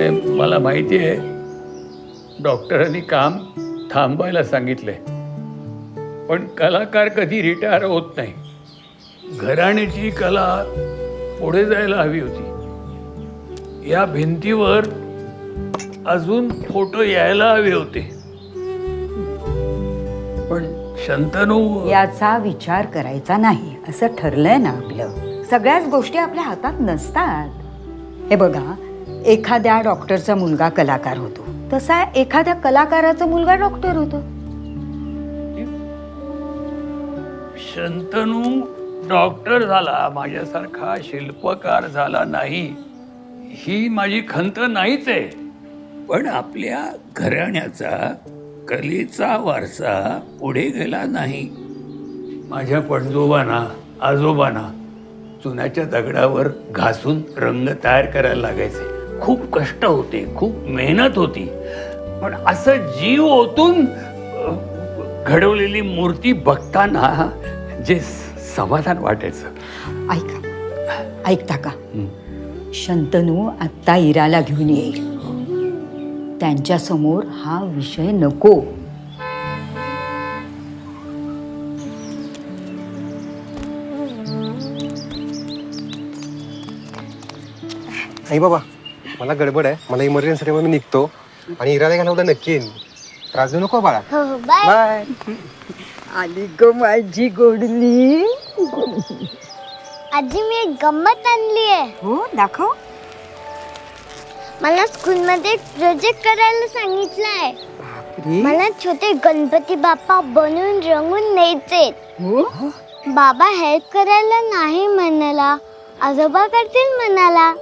ए, मला माहिती आहे डॉक्टरांनी काम थांबायला सांगितलंय पण कलाकार कधी रिटायर होत नाही. घराण्याची कला पुढे जायला हवी होती. या भिंतीवर अजून फोटो यायला हवे होते. पण शंतनू याचा विचार करायचा नाही असं ठरलंय ना आपलं. सगळ्याच गोष्टी आपल्या हातात नसतात. हे बघा एखाद्या डॉक्टरचा मुलगा कलाकार होतो. तसा एखाद्या कलाकाराचा मुलगा डॉक्टर होतो. शंतनू डॉक्टर झाला माझ्यासारखा शिल्पकार झाला नाही. ही माझी खंत नाहीच आहे. पण आपल्या घराण्याचा कलेचा वारसा पुढे गेला नाही. माझ्या पणजोबांना आजोबांना चुन्याच्या दगडावर घासून रंग तयार करायला लागायचे. खूप कष्ट होते खूप मेहनत होती. पण असं जीव ओतून घडवलेली मूर्ती बघताना जे समाधान वाटायचं. ऐका. ऐकता का? शंतनू आत्ता इराला घेऊन येईल. त्यांच्यासमोर हा विषय नको. नाही बाबा मला गडबड आहे. मला इमर्जन्सी मी निघतो. आणि इराला घ्यायला उद्या नक्की येईन राजू नको बाळा. हो हो बाय. बाय. आली ग माझी गोडली. आजी मी एक गंमत आणली आहे. हो दाखव. मला स्कूलमध्ये एक प्रोजेक्ट करायला सांगितलंय बापरे. मला छोटे गणपती बाप्पा बनवून रंगून न्यायचे हो? बाबा हेल्प करायला नाही म्हणाला आजोबा करतील म्हणाला.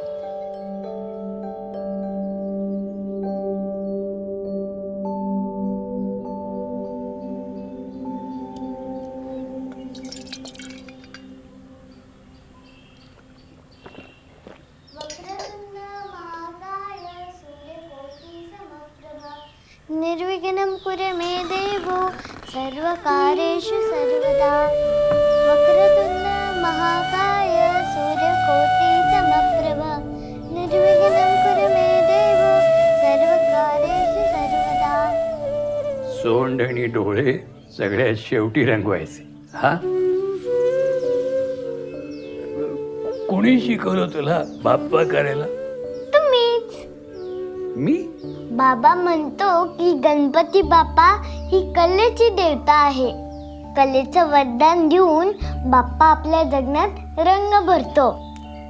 निर्विघ्नं कुरु मे देवो सर्वकारेषु सर्वदा। वक्रतुण्ड महाकाय सूर्यकोटि समप्रभ निर्विघ्नं कुरु मे देवो सर्वकारेषु सर्वदा। सोंड आणि डोळे सगळ्यात शेवटी रंगवायचे हा? कोणी शिकवलं तुला बाप्पा करायला? तुम्हीच. मी? बाबा म्हणतो की गणपती बाप्पा ही कलेची देवता आहे. कलेचं वरदान देऊन बाप्पा आपल्या जगण्यात रंग भरतो.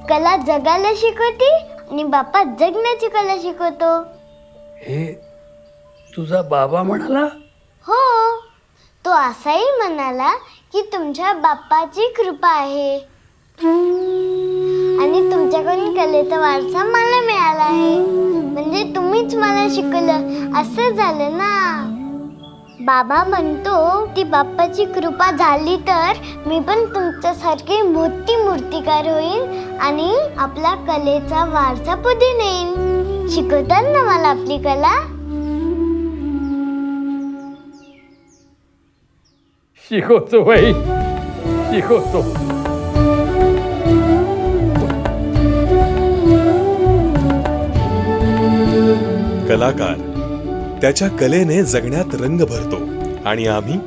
कला जगायला शिकवते आणि बाप्पा जगण्याची कला शिकवतो. हे तुझा बाबा म्हणाला? हो तो असाही म्हणाला की तुमच्या बाप्पाची कृपा आहे. आणि तुमच्याकडून कलेचा वारसा मला मिळाला आहे. म्हणजे तुम्हीच मला शिकवलं असं झालं ना? बाबा म्हणतो की बाप्पाची कृपा झाली तर मी पण तुमच्यासारखी मोठी मूर्तिकार होईल आणि आपला कलेचा वारसा पुढे नेईन शिकवतात ना मला आपली कला? शिकवतो बाई शिकवतो. कलाकार. त्याच्या कलेने जगण्यात रंग भरतो आणि आम्ही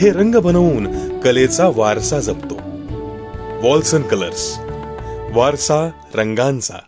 हे रंग बनवून कलेचा वारसा जपतो. Walson colours. वारसा रंगांचा.